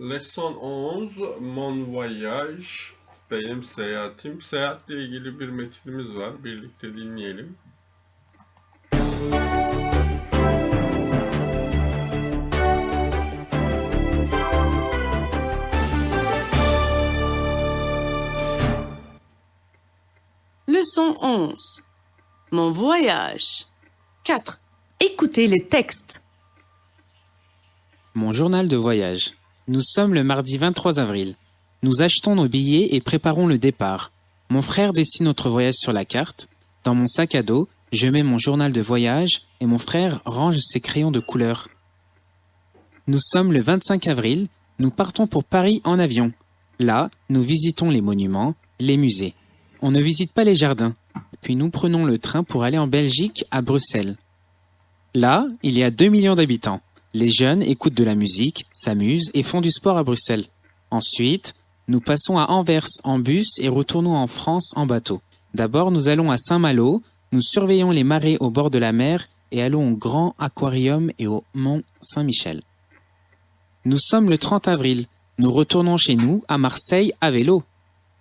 Leçon 11 Mon Voyage benim seyahatim. Seyahatle ilgili bir metinimiz var. Birlikte dinleyelim. Leçon 11. Mon voyage. 4. Écoutez les textes. Mon journal de voyage. Nous sommes le mardi 23 avril. Nous achetons nos billets et préparons le départ. Mon frère dessine notre voyage sur la carte. Dans mon sac à dos, je mets mon journal de voyage et mon frère range ses crayons de couleur. Nous sommes le 25 avril. Nous partons pour Paris en avion. Là, nous visitons les monuments, les musées. On ne visite pas les jardins. Puis nous prenons le train pour aller en Belgique, à Bruxelles. Là, il y a 2 millions d'habitants. Les jeunes écoutent de la musique, s'amusent et font du sport à Bruxelles. Ensuite, nous passons à Anvers en bus et retournons en France en bateau. D'abord, nous allons à Saint-Malo, nous surveillons les marées au bord de la mer et allons au Grand Aquarium et au Mont Saint-Michel. Nous sommes le 30 avril. Nous retournons chez nous, à Marseille, à vélo.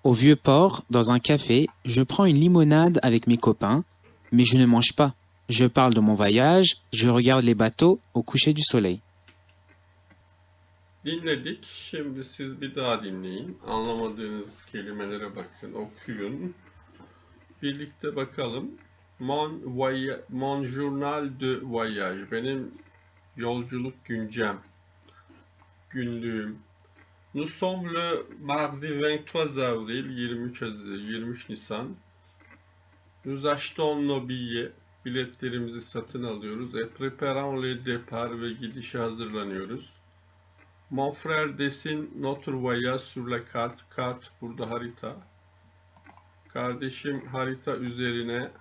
Au vieux port, dans un café, je prends une limonade avec mes copains, mais je ne mange pas. Je parle de mon voyage, je regarde les bateaux au coucher du soleil. Dinledik. Şimdi siz bir daha dinleyin. Anlamadığınız kelimelere bakın, okuyun. Birlikte bakalım. Mon, voya- mon journal de voyage. Benim yolculuk güncem. Günlüğüm. Nous sommes le mardi 23 avril, 23, Haziran- 23 Nisan. Nous achetons nos billets. Biletlerimizi satın alıyoruz. Et préparons le départ ve gidişe hazırlanıyoruz. Mon frère dessine notre voyage sur la carte. Kart burada harita. Kardeşim harita üzerine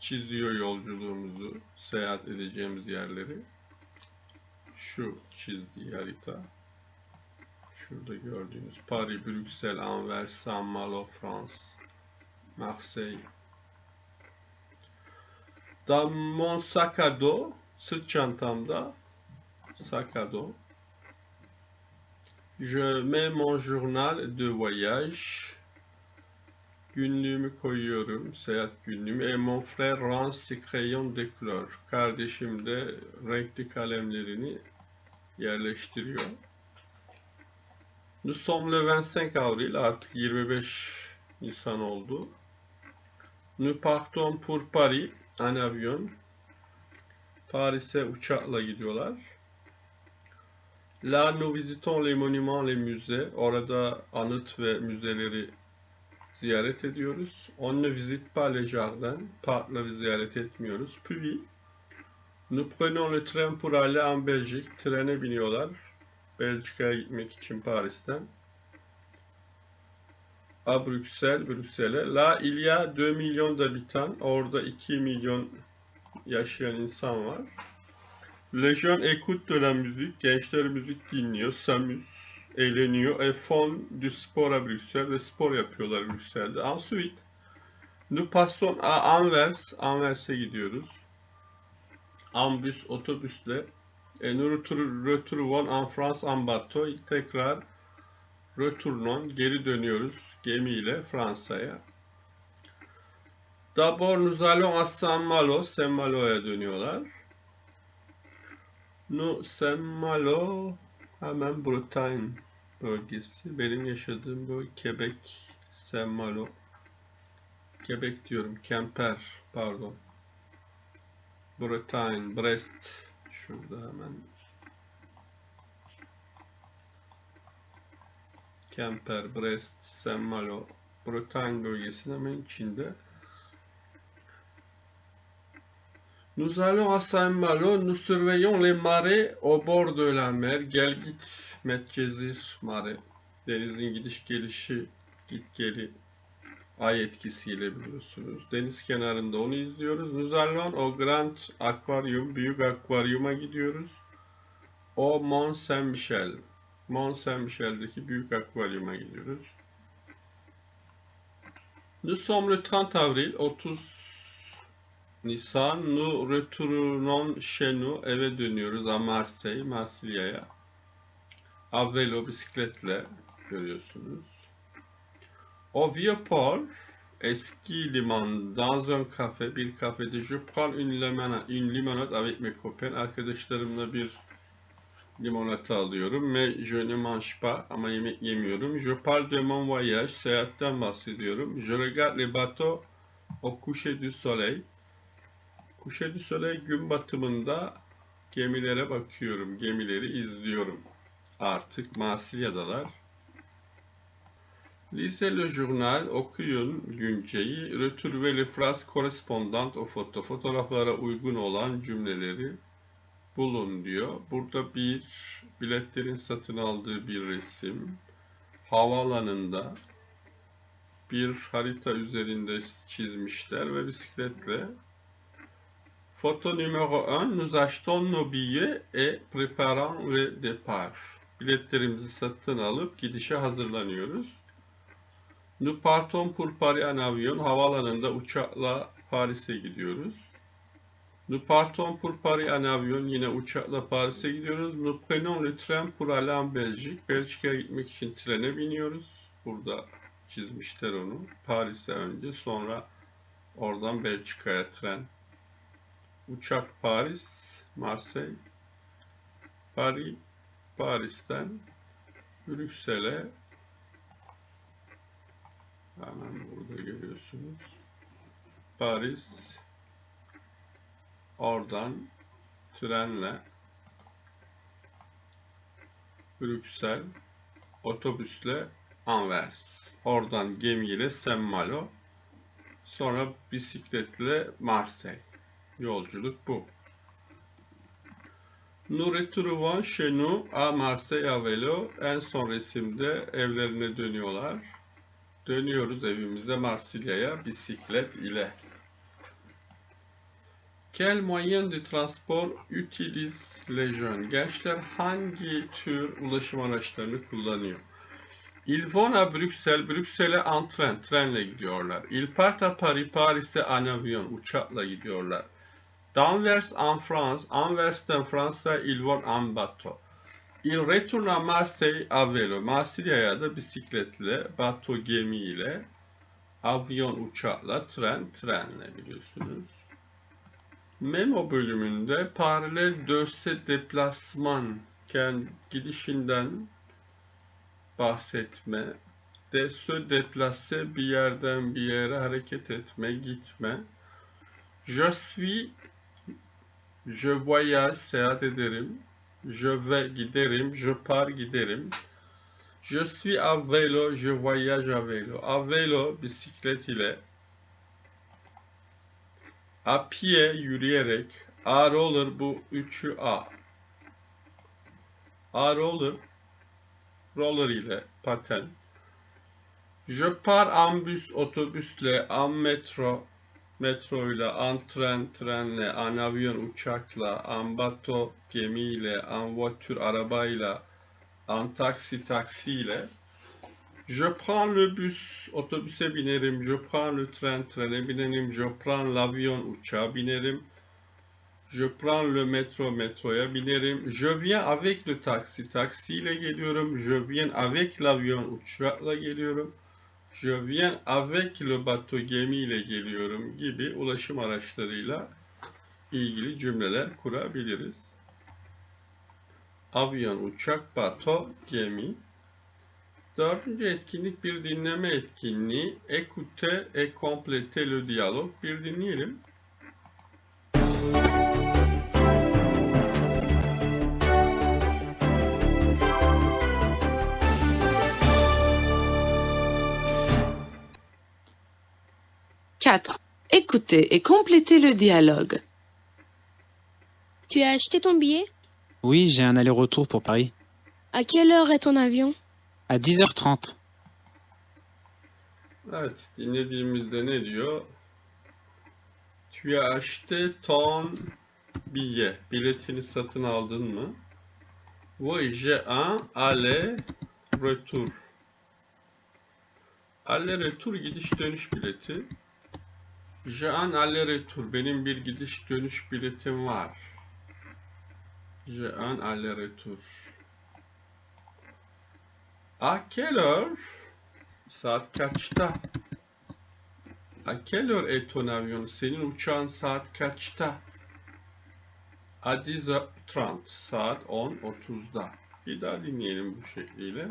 çiziyor yolculuğumuzu, seyahat edeceğimiz yerleri. Şu çizdiği harita. Şurada gördüğünüz Paris, Brüksel, Anvers, Saint-Malo, France, Marseille. Dans mon sac à dos, sırt çantamda, dos, Je mets mon journal de voyage. Günlüğümü koyuyorum, seyahat günlüğümü. Et mon frère range ses crayons de couleur. Kardeşim de renkli kalemlerini yerleştiriyor. Nous sommes le 25 avril, artık 25 Nisan oldu. Nous partons pour Paris en avion. Paris'e uçakla gidiyorlar. Là, nous visitons les monuments, les musées. Orada anıt ve müzeleri ziyaret ediyoruz. On ne visite pas les jardins. Parkları ziyaret etmiyoruz. Puis, nous prenons le train pour aller en Belgique. Trene biniyorlar. Belçika'ya gitmek için Paris'ten. À Bruxelles, Brüksel'e. Là, il y a 2 millions d'habitants. Orada 2 milyon yaşayan insan var. Les jeunes écoutent de la musique, gençler müzik dinliyor, s'amuse, eğleniyor, et font du sport à Bruxelles ve spor yapıyorlar Brüksel'de. Ensuite, nous passons à Anvers, Anvers'e gidiyoruz. En bus, otobüsle. Et nous retrouvons en France en bateau, tekrar retournons, geri dönüyoruz gemiyle Fransa'ya. D'abord nous allons à Saint-Malo, Saint-Malo'ya dönüyorlar. Nu Saint-Malo hemen Bretagne bölgesi. Benim yaşadığım bölge Quebec, Saint-Malo. Quebec diyorum, Quimper pardon. Bretagne, Brest. Şurada hemen. Quimper, Brest, Saint-Malo. Bretagne bölgesinin hemen içinde. Nous allons à Saint-Malo, nous surveillons les marais au bord de la mer. Gel git Medcezir mare. Denizin gidiş gelişi git geli ay etkisiyle biliyorsunuz. Deniz kenarında onu izliyoruz. Nous allons au Grand Aquarium, büyük akvaryuma gidiyoruz. O Mont Saint-Michel. Mont Saint-Michel'deki büyük akvaryuma gidiyoruz. Nous sommes le 30 avril, 30 Nisan, nous retournons chez nous, eve dönüyoruz à Marseille, Marsilya'ya. A vélo bisikletle görüyorsunuz. Au vieux port eski liman dans un café bir kafede je prends une limonade, une limonade avec mes copains arkadaşlarımla bir limonata alıyorum. Mais je ne mange pas ama yemek yemiyorum. Je parle de mon voyage seyahatten bahsediyorum. Je regarde les bateaux au coucher du soleil. Coucher du soleil gün batımında gemilere bakıyorum. Gemileri izliyorum. Artık Marsilya'dalar. Lisez le journal, okuyun günceyi. Retrouvez les phrases correspondantes aux photos. Fotoğraflara uygun olan cümleleri bulun diyor. Burada bir biletlerin satın aldığı bir resim. Havaalanında bir harita üzerinde çizmişler ve bisikletle. Photo numéro 1. Nous achetons nos billets et préparons le départ. Biletlerimizi satın alıp gidişe hazırlanıyoruz. Nous partons pour Paris en avion. Havaalanında uçakla Paris'e gidiyoruz. Nous partons pour Paris en avion. Yine uçakla Paris'e gidiyoruz. Nous prenons le train pour aller en Belgique. Belçika'ya gitmek için trene biniyoruz. Burada çizmişler onu. Paris'e önce sonra oradan Belçika'ya tren. Uçak Paris, Marseille, Paris, Paris'ten Brüksel'e hemen burada görüyorsunuz. Paris oradan trenle Brüksel otobüsle Anvers. Oradan gemiyle Saint-Malo. Sonra bisikletle Marseille. Yolculuk bu. Nous retrouvons chez nous à Marseille à vélo. En son resimde evlerine dönüyorlar. Dönüyoruz evimize Marsilya'ya bisiklet ile. Quel moyen de transport utilise les jeunes? Gençler hangi tür ulaşım araçlarını kullanıyor? Ils vont à Bruxelles, Brüksel'e en train, trenle gidiyorlar. Ils partent à Paris, Paris'e en avion, uçakla gidiyorlar. D'Anvers en France, Anvers'ten Fransa, ils vont en bateau. Ils retournent à Marseille à vélo, Marsilya'ya da bisikletle, bato gemiyle, avyon uçakla, tren trenle biliyorsunuz. Memo bölümünde paralel döse deplasman, gidişinden bahsetme, de se deplase bir yerden bir yere hareket etme, gitme. Je suis, je voyage, seyahat ederim. Je vais, giderim. Je pars, giderim. Je suis à vélo, je voyage à vélo. À vélo, bisiklet ile. À pied, yürüyerek. A roller, bu üçü A. A roller, roller ile paten. Je pars en bus otobüsle, en metro metro ile, en tren trenle, en avion uçakla, en bateau gemiyle, en voiture arabayla, en taksi taksiyle. Je prends le bus otobüse binerim, je prends le train trene binerim, je prends l'avion uçağa binerim. Je prends le métro metroya binerim. Je viens avec le taksi taksiyle geliyorum. Je viens avec l'avion uçakla geliyorum. Je viens avec le bateau gemiyle geliyorum gibi ulaşım araçlarıyla ilgili cümleler kurabiliriz. Avyon, uçak, bato, gemi. Dördüncü etkinlik bir dinleme etkinliği. Écoutez et complétez le dialogue. Bir dinleyelim. Quatre. Écoutez et complétez le dialogue. Tu as acheté ton billet? Oui, j'ai un aller-retour pour Paris. À quelle heure est ton avion? À 10h30. Evet, dinlediğimizde ne diyor? Tu as ton billet. Biletini satın aldın mı? J'ai un aller-retour. Aller-retour gidiş dönüş bileti. J'ai un aller-retour. Benim bir gidiş dönüş biletim var. J'ai un aller-retour. À quelle heure? Saat kaçta? À quelle heure est ton avion? Senin uçağın saat kaçta? À 10h30. Saat 10.30'da. Bir daha dinleyelim bu şekliyle.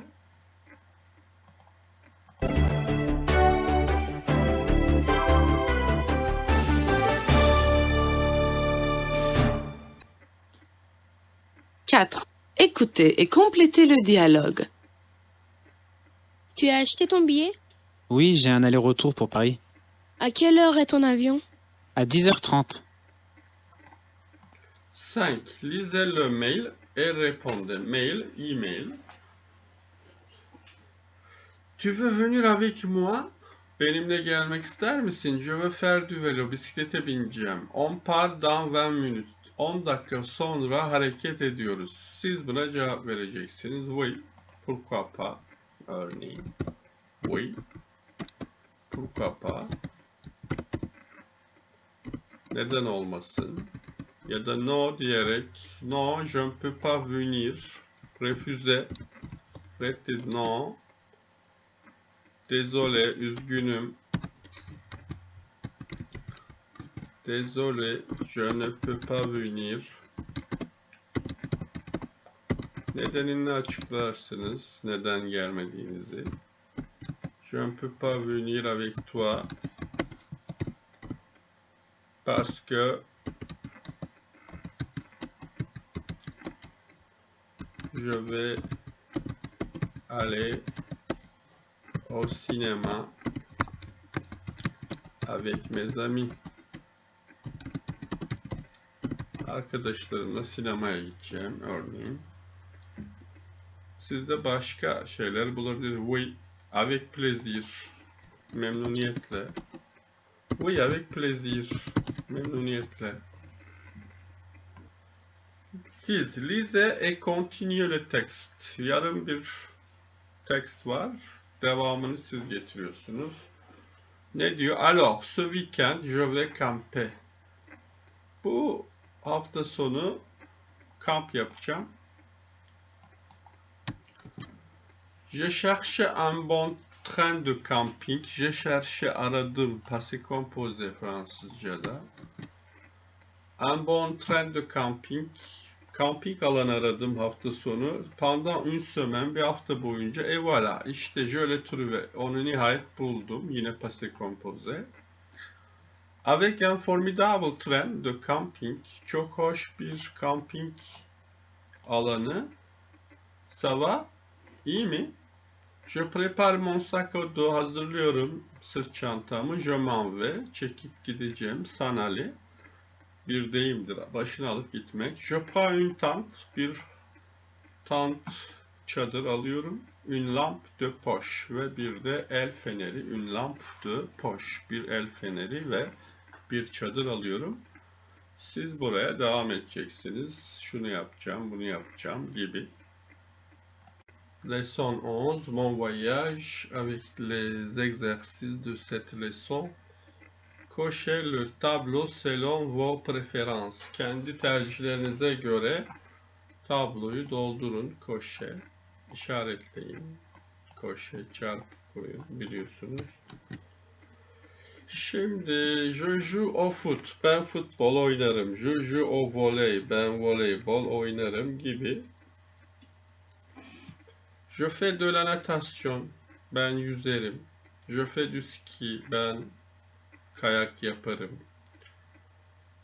Quatre. Écoutez et complétez le dialogue. Tu as acheté ton billet? Oui, j'ai un aller-retour pour Paris. À quelle heure est ton avion? À 10h30. 5. Lisez le mail et répondez. Mail, email. Tu veux venir avec moi? Benimle gelmek ister misin? Je veux faire du vélo. Bisiklete bineceğim. On part dans 20 minutes. 10 dakika sonra hareket ediyoruz. Siz buna cevap vereceksiniz. Oui. Pourquoi pas? Örneğin. Oui. Pourquoi pas? Neden olmasın? ya da no diyerek no je ne peux pas venir refüze redded no désolé üzgünüm désolé je ne peux pas venir nedenini açıklarsınız neden gelmediğinizi je ne peux pas venir avec toi parce que je vais aller au cinéma avec mes amis. Arkadaşlarımla sinemaya gideceğim örneğin. Siz de başka şeyler bulabilirsiniz. Oui, avec plaisir. Memnuniyetle. Oui, avec plaisir. Memnuniyetle. Siz lisez et continuez le texte. Yarım bir tekst var. Devamını siz getiriyorsunuz. Ne diyor? Alors, ce week-end, je vais camper. Bu hafta sonu kamp yapacağım. Je cherche un bon train de camping. Je cherche aradım. Passé composé Fransızca'da. Un bon train de camping. Kamping alanı aradım hafta sonu. Pendant une semaine, bir hafta boyunca. Et voilà, işte je l'ai trouvé. Onu nihayet buldum. Yine passé composé. Avec un formidable train de camping. Çok hoş bir camping alanı. Ça va? İyi mi? Je prépare mon sac à dos. Hazırlıyorum sırt çantamı. Je m'en vais. Çekip gideceğim. Sanali bir deyimdir. Başını alıp gitmek. Je prends une tente. Bir tant çadır alıyorum. Une lampe de poche ve bir de el feneri. Une lampe de poche. Bir el feneri ve bir çadır alıyorum. Siz buraya devam edeceksiniz. Şunu yapacağım, bunu yapacağım gibi. Leçon 11. Mon voyage avec les exercices de cette leçon. Cochez le tableau selon vos préférences. Kendi tercihlerinize göre tabloyu doldurun. Koşe. işaretleyin. Koşe çarpı koyun biliyorsunuz. Şimdi joue au foot. Ben futbol oynarım. Je joue au volley. Ben voleybol oynarım gibi. Je fais de la natation. Ben yüzerim. Je fais du ski. Ben kayak yaparım.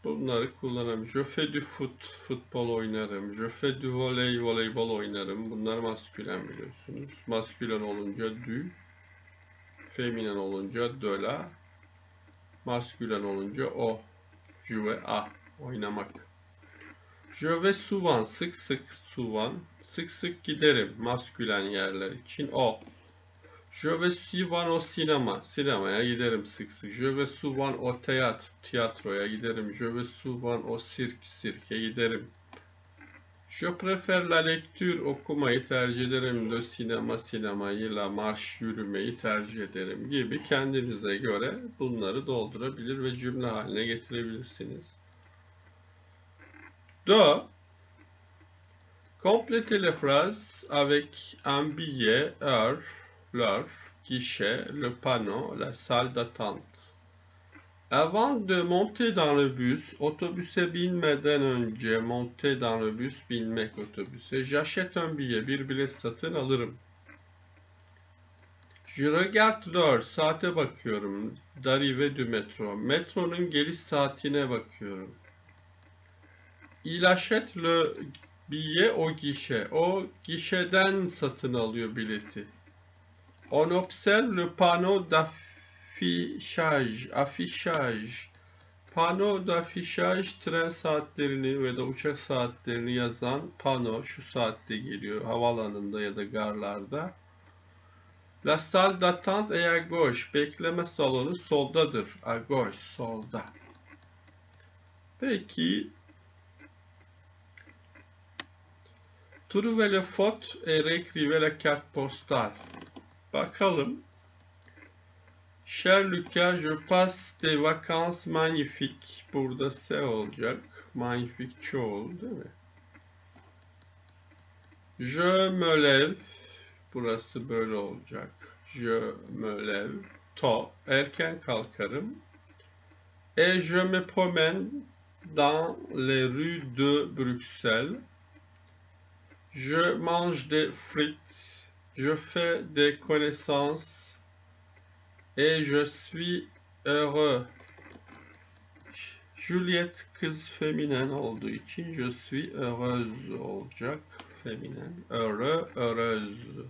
Bunları kullanırım. Je fais du foot, futbol oynarım. Je fais du volley, voleybol oynarım. Bunlar maskülen biliyorsunuz. Maskülen olunca du, feminen olunca de la, maskülen olunca o, jouer a, oynamak. Je vais souvent, sık sık souvent, sık sık giderim maskülen yerler için o. Je vais souvent au cinéma. Sinemaya giderim sık sık. Je vais souvent au théâtre. Tiyatroya giderim. Je vais souvent au cirque. Sirke giderim. Je préfère la lecture. Okumayı tercih ederim. Le sinema sinemayı. La marche yürümeyi tercih ederim gibi kendinize göre bunları doldurabilir ve cümle haline getirebilirsiniz. Do Complétez les phrases avec un billet, heure, l'heure, guichet, le panneau, la salle d'attente. Avant de monter dans le bus, otobüse binmeden önce monter dans le bus, binmek otobüse. J'achète un billet, bir bilet satın alırım. Je regarde l'heure, saate bakıyorum. D'arrivée du métro. Metronun geliş saatine bakıyorum. Il achète le billet au guichet. O gişeden satın alıyor bileti. On observe le panneau d'affichage. Affichage. Pano d'affichage tren saatlerini ve da uçak saatlerini yazan pano şu saatte geliyor havaalanında ya da garlarda. La salle d'attente est à gauche. Bekleme salonu soldadır. À gauche, solda. Peki. Trouvez le faute et réécrivez la carte postale. Bakalım. Cher Lucas, je passe des vacances magnifiques. Burada S olacak. Magnifique çoğul değil mi? Je me lève. Burası böyle olacak. Je me lève. To. Erken kalkarım. Et je me promène dans les rues de Bruxelles. Je mange des frites. Je fais des connaissances. Et je suis heureux. Juliet kız feminen olduğu için je suis heureuse olacak. Feminen. Heureux, heureuse.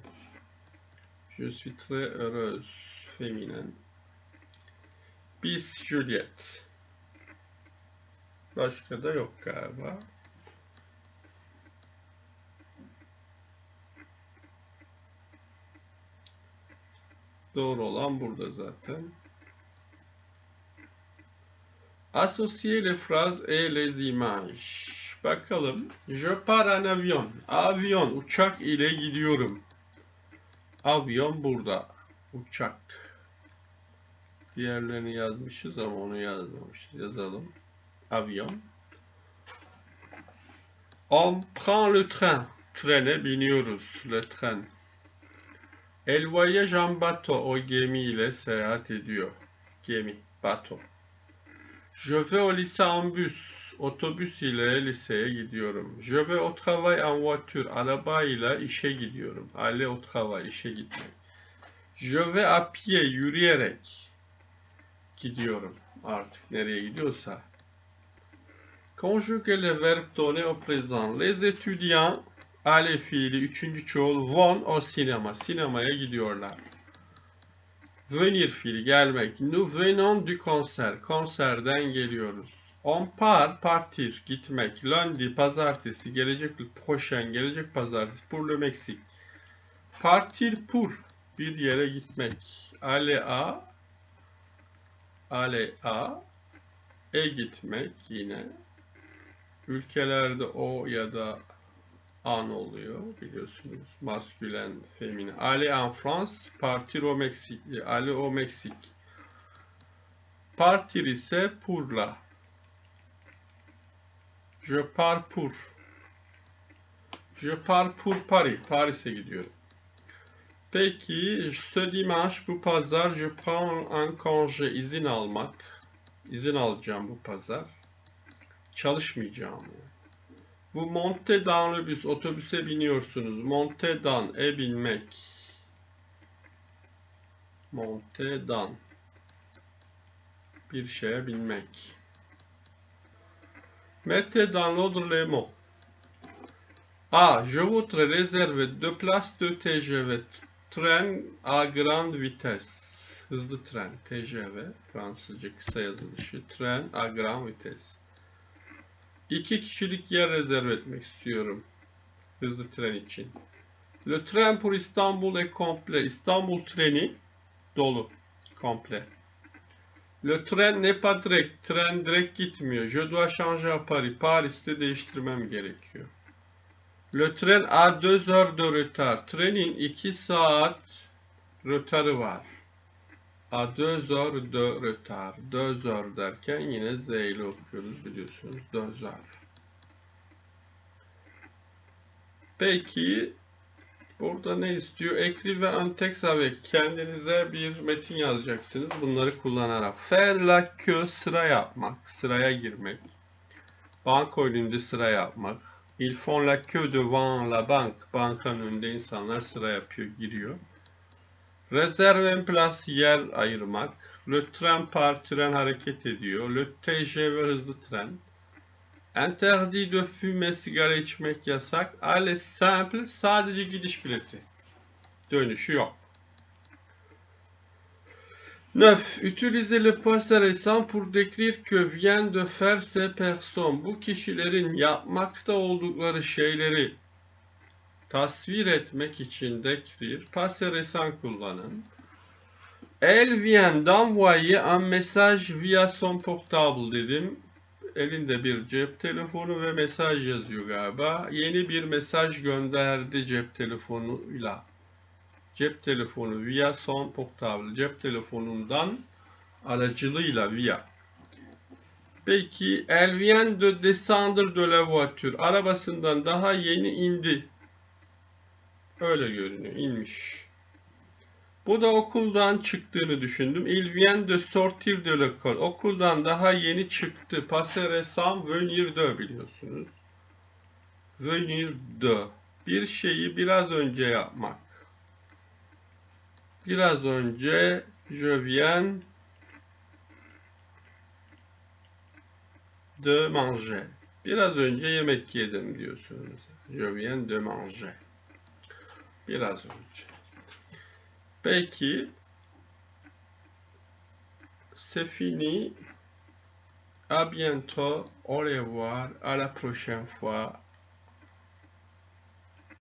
Je suis très heureuse. Feminen. Bis Juliet. Başka da yok galiba. Doğru olan burada zaten. Associer les phrases et les images. Bakalım. Je pars en avion. Avion, uçak ile gidiyorum. Avion burada. Uçak. Diğerlerini yazmışız ama onu yazmamışız. Yazalım. Avion. On prend le train. Trene biniyoruz. Le train. El voyage en bateau. O gemiyle seyahat ediyor. Gemi, bateau. Je vais au lycée en bus. Otobüs ile liseye gidiyorum. Je vais au travail en voiture. Arabayla işe gidiyorum. Aller au travail, işe gitmek. Je vais à pied, yürüyerek gidiyorum. Artık nereye gidiyorsa. Conjuguez le verbe donné au présent. Les étudiants Ale fiili üçüncü çoğul vont au sinema. Sinemaya gidiyorlar. Venir fiili gelmek. Nous venons du concert. Konserden geliyoruz. On part partir gitmek. Lundi pazartesi gelecek prochain gelecek pazartesi pour le Mexique. Partir pour bir yere gitmek. Aller à aller à e gitmek yine. Ülkelerde o ya da an oluyor biliyorsunuz. Maskülen, femine. Aller en France, partir au Mexique. Aller au Mexique. Partir ise pourla. Je pars pour. Je pars pour Paris. Paris'e gidiyorum. Peki, ce dimanche bu pazar je prends un congé. izin almak. İzin alacağım bu pazar. Çalışmayacağım. yani. Bu monte bus. Otobüse biniyorsunuz. Monte dans. E binmek. Monte dans. Bir şeye binmek. Mettez dans l'ordre les. A. Je voudrais réserver deux places de TGV. Tren à grande vitesse. Hızlı tren. TGV. Fransızca kısa yazılışı. Tren à grande vitesse. İki kişilik yer rezerve etmek istiyorum. Hızlı tren için. Le train pour Istanbul est complet. İstanbul treni dolu. Komple. Le train n'est pas direct. Tren direkt gitmiyor. Je dois changer à Paris. Paris'te değiştirmem gerekiyor. Le train a 2 heures de retard. Trenin 2 saat rötarı var. A 2 heures de retard. 2 heures derken yine Z ile okuyoruz biliyorsunuz. 2 heures. Peki burada ne istiyor? Écrivez un texte avec. Kendinize bir metin yazacaksınız bunları kullanarak. Queue sıra yapmak, sıraya girmek. Banka önünde sıra yapmak. Ils font la queue devant la banque. Bankanın önünde insanlar sıra yapıyor, giriyor. Réserve un place yer ayırmak. Le train part, tren hareket ediyor. Le TGV hızlı tren. Interdit de fumer, sigara içmek yasak. Aller simple, sadece gidiş bileti. Dönüşü yok. 9. Utilisez le passé récent pour décrire que vient de faire ces personnes. Bu kişilerin yapmakta oldukları şeyleri tasvir etmek için décrire, passé kullanın. Elle vient d'envoyer un message via son portable dedim. Elinde bir cep telefonu ve mesaj yazıyor galiba. Yeni bir mesaj gönderdi cep telefonuyla. Cep telefonu via son portable. Cep telefonundan aracılığıyla via. Peki, elle vient de descendre de la voiture. Arabasından daha yeni indi. Öyle görünüyor, inmiş. Bu da okuldan çıktığını düşündüm. Il vient de sortir de l'école. Okuldan daha yeni çıktı. Passé récent, venir de biliyorsunuz. Venir de. Bir şeyi biraz önce yapmak. Biraz önce je viens de manger. Biraz önce yemek yedim diyorsunuz. Je viens de manger. Biraz önce. C'est fini. À bientôt. Au revoir. À la prochaine fois.